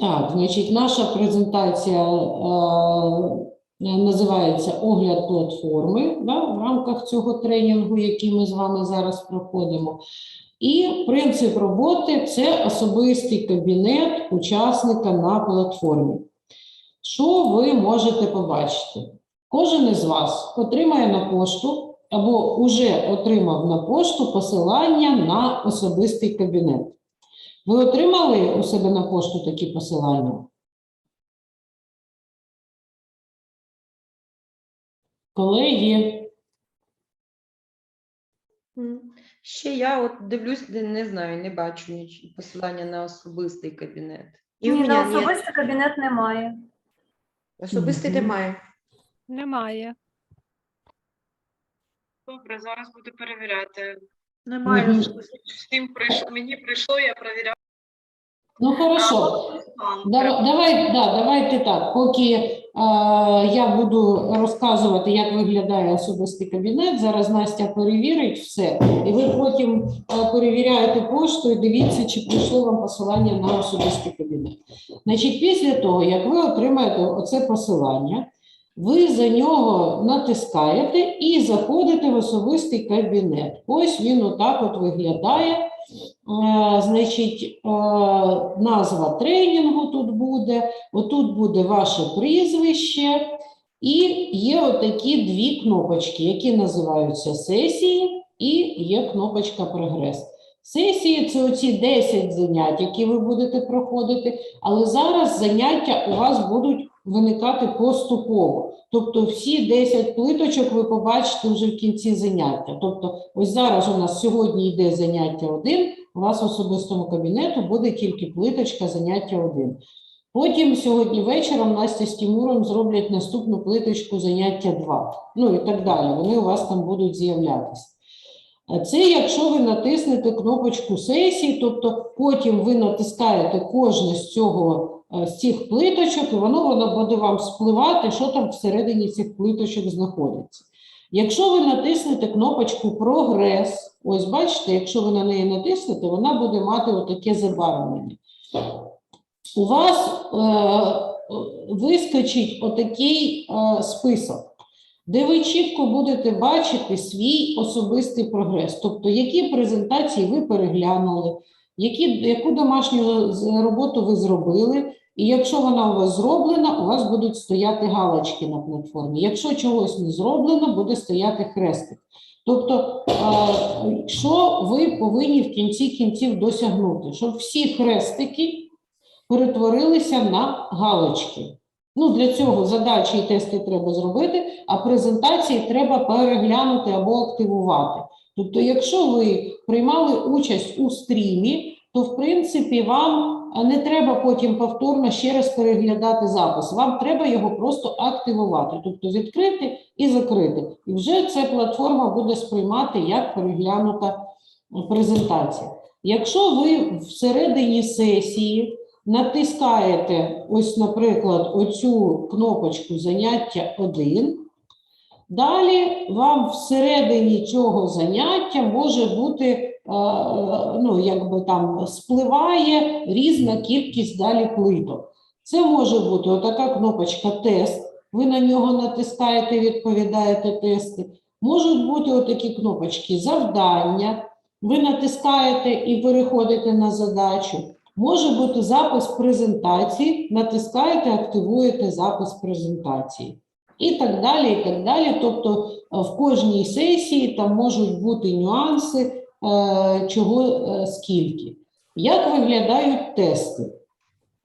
Так, значить, наша презентація е, називається Огляд платформи да, в рамках цього тренінгу, який ми з вами зараз проходимо. І принцип роботи це особистий кабінет учасника на платформі. Що ви можете побачити? Кожен із вас отримає на пошту або вже отримав на пошту посилання на особистий кабінет. Ви отримали у себе на пошту такі посилання? Колеги, Ще я от дивлюсь, де не знаю, не бачу ніч- посилання на особистий кабінет. І у Ні, на мене ні. особистий кабінет немає. Особистий Мгм. немає. Немає. Добре, зараз буду перевіряти. Немає Мгм. Всім прийшло, мені прийшло, я перевіряла. ну хорошо. Давай, да, давайте так. Поки е, я буду розказувати, як виглядає особистий кабінет, зараз Настя перевірить все, і ви потім е, перевіряєте пошту і дивіться, чи прийшло вам посилання на особистий кабінет. Значить, після того, як ви отримаєте оце посилання, ви за нього натискаєте і заходите в особистий кабінет. Ось він отак от виглядає. Е, Значить, е, назва тренінгу тут буде, отут буде ваше прізвище, і є отакі дві кнопочки, які називаються сесії, і є кнопочка прогрес. Сесії це оці 10 занять, які ви будете проходити, але зараз заняття у вас будуть виникати поступово. Тобто всі 10 плиточок ви побачите вже в кінці заняття. Тобто, ось зараз у нас сьогодні йде заняття 1, у вас в особистому кабінету буде тільки плиточка заняття 1. Потім сьогодні вечором Настя з Тимуром зроблять наступну плиточку заняття 2. Ну і так далі. Вони у вас там будуть з'являтися. Це якщо ви натиснете кнопочку сесії, тобто потім ви натискаєте кожне з цього з цих плиточок, і воно, воно буде вам спливати, що там всередині цих плиточок знаходиться. Якщо ви натиснете кнопочку Прогрес, ось бачите, якщо ви на неї натиснете, вона буде мати отаке забарвлення. У вас е, вискочить отакий е, список, де ви чітко будете бачити свій особистий прогрес, тобто які презентації ви переглянули, які, яку домашню роботу ви зробили, і якщо вона у вас зроблена, у вас будуть стояти галочки на платформі. Якщо чогось не зроблено, буде стояти хрестик. Тобто, що ви повинні в кінці кінців досягнути? Щоб всі хрестики перетворилися на галочки. Ну, для цього задачі і тести треба зробити, а презентації треба переглянути або активувати. Тобто, якщо ви приймали участь у стрімі, то в принципі вам не треба потім повторно ще раз переглядати запис. Вам треба його просто активувати, тобто відкрити і закрити. І вже ця платформа буде сприймати як переглянута презентація. Якщо ви всередині сесії натискаєте, ось, наприклад, оцю кнопочку заняття 1, далі вам всередині цього заняття може бути, е, ну, якби там спливає різна кількість далі плиток. Це може бути отака кнопочка тест. Ви на нього натискаєте, відповідаєте тести. Можуть бути отакі кнопочки завдання. Ви натискаєте і переходите на задачу. Може бути запис презентації, натискаєте, активуєте запис презентації. І так далі, і так далі. Тобто е, в кожній сесії там можуть бути нюанси, е, чого е, скільки. Як виглядають тести?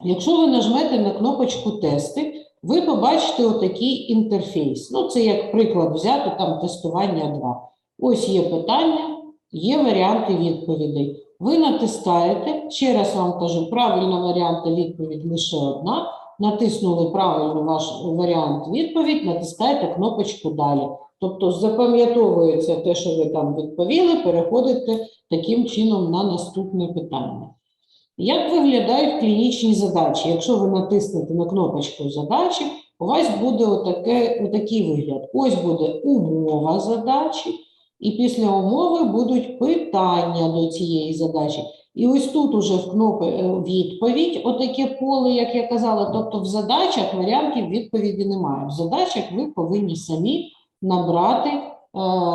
Якщо ви нажмете на кнопочку тести, ви побачите отакий інтерфейс. Ну, це як приклад взяти там тестування 2. Ось є питання, є варіанти відповідей. Ви натискаєте, ще раз вам кажу, правильна варіант відповідь лише одна. Натиснули правильний ваш варіант відповідь, натискаєте кнопочку далі. Тобто запам'ятовується те, що ви там відповіли, переходите таким чином на наступне питання. Як виглядають клінічні задачі? Якщо ви натиснете на кнопочку задачі, у вас буде отаке, отакий вигляд. Ось буде умова задачі, і після умови будуть питання до цієї задачі. І ось тут уже в кнопі е, відповідь, отаке поле, як я казала. Тобто в задачах варіантів відповіді немає. В задачах ви повинні самі набрати е,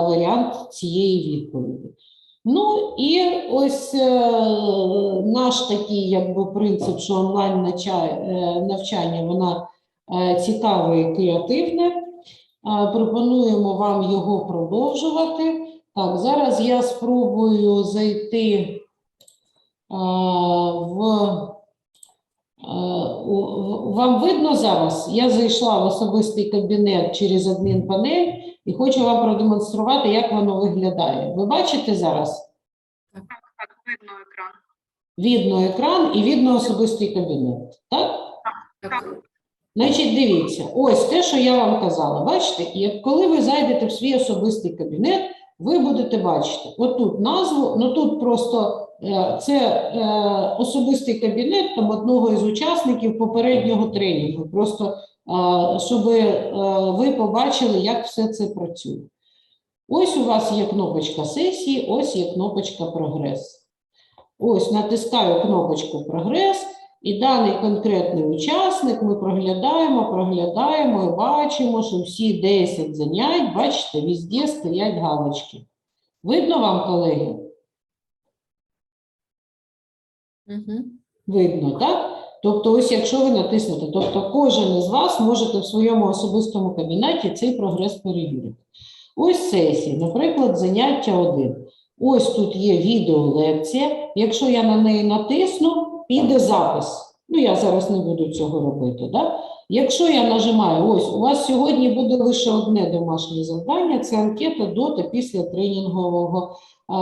варіант цієї відповіді. Ну і ось е, наш такий якби принцип, що онлайн е, навчання вона е, цікаве і креативне. Пропонуємо вам його продовжувати. Так, зараз я спробую зайти в. Е, Вам видно зараз? Я зайшла в особистий кабінет через адмінпанель і хочу вам продемонструвати, як воно виглядає. Ви бачите зараз? Так, видно екран. Видно екран і видно особистий кабінет. Так? Так. Значить, дивіться, ось те, що я вам казала. Бачите, і коли ви зайдете в свій особистий кабінет, ви будете бачити отут назву, ну тут просто це е, особистий кабінет там одного із учасників попереднього тренінгу. Просто е, щоб е, ви побачили, як все це працює. Ось у вас є кнопочка сесії, ось є кнопочка прогрес. Ось натискаю кнопочку прогрес. І даний конкретний учасник ми проглядаємо, проглядаємо і бачимо, що всі 10 занять, бачите, везде стоять галочки. Видно вам, колеги? Видно, так? Тобто, ось якщо ви натиснете, тобто кожен із вас можете в своєму особистому кабінеті цей прогрес перевірити. Ось сесії, наприклад, заняття 1. Ось тут є відеолекція. Якщо я на неї натисну, піде запис. Ну, я зараз не буду цього робити. Да? Якщо я нажимаю, ось у вас сьогодні буде лише одне домашнє завдання це анкета до та після тренінгового а,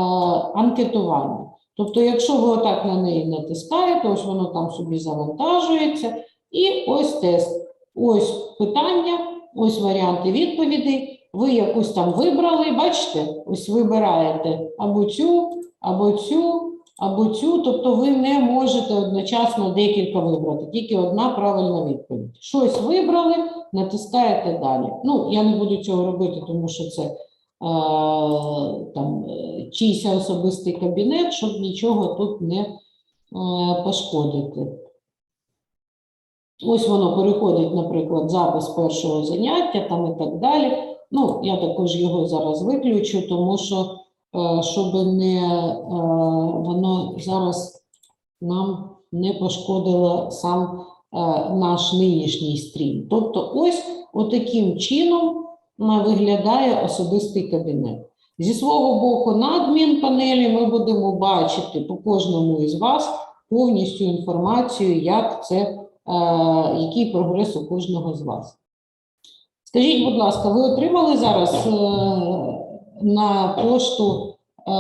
анкетування. Тобто, якщо ви отак на неї натискаєте, ось воно там собі завантажується, і ось тест. Ось питання, ось варіанти відповідей. Ви якусь там вибрали, бачите, ось вибираєте або цю, або цю, або цю. Тобто ви не можете одночасно декілька вибрати, тільки одна правильна відповідь. Щось вибрали, натискаєте далі. Ну, я не буду цього робити, тому що це там е, чийсь особистий кабінет, щоб нічого тут не е, пошкодити. Ось воно переходить, наприклад, запис першого заняття там і так далі. Ну, я також його зараз виключу, тому що е, щоб не воно зараз нам не пошкодило сам наш нинішній стрім. Тобто, ось отаким чином виглядає особистий кабінет. Зі свого боку, на адмінпанелі ми будемо бачити по кожному із вас повністю інформацію, як це, е, який прогрес у кожного з вас. Скажіть, будь ласка, ви отримали зараз е, на пошту е,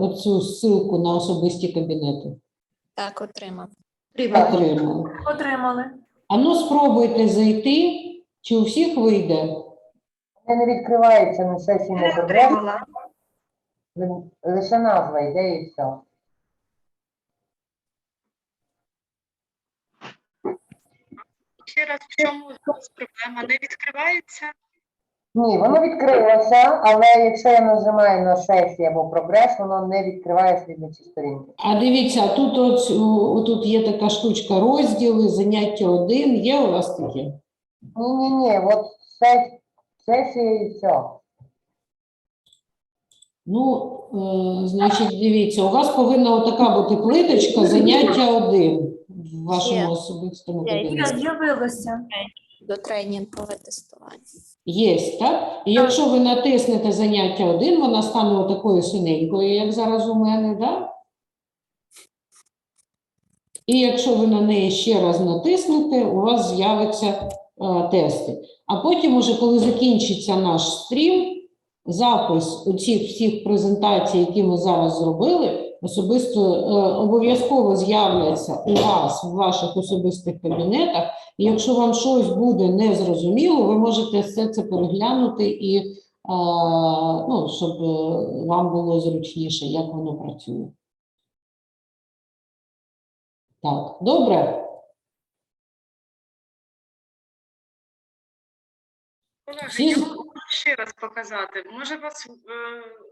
оцю ссылку на особисті кабінети? Так, отримав. Отримали. Отримали. А ну спробуйте зайти, чи у всіх вийде? Не відкривається на сесії не прогрес, отримала. лише назва йде і все. Ще раз, в чому зараз проблема? Не відкривається? Ні, воно відкрилося, але якщо я нажимаю на сесії або прогрес, воно не відкриває слідчі сторінки. А дивіться, а тут от, тут є така штучка розділи, заняття один. Є у вас таке? Ні, ні, ні, от сес- сесія і все. Ну, е, значить, дивіться, у вас повинна отака бути плиточка, заняття один в вашому особистому Є, кабінеті. З'явилося. До тренінгове тестування. Є, так? І якщо ви натиснете заняття один, вона стане отакою синенькою, як зараз у мене, так? І якщо ви на неї ще раз натиснете, у вас з'являться е, тести. А потім, уже коли закінчиться наш стрім, запис оцих всіх презентацій, які ми зараз зробили, особисто е, обов'язково з'являться у вас в ваших особистих кабінетах. І якщо вам щось буде незрозуміло, ви можете все це переглянути і е, ну, щоб е, вам було зручніше, як воно працює. Так, добре? Колеги, я можу ще раз показати. Може вас е,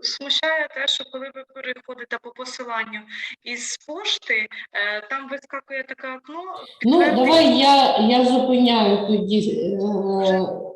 смущає те, що коли ви переходите по посиланню із пошти, е, там вискакує таке окно. Ну, давай я, я зупиняю тоді е,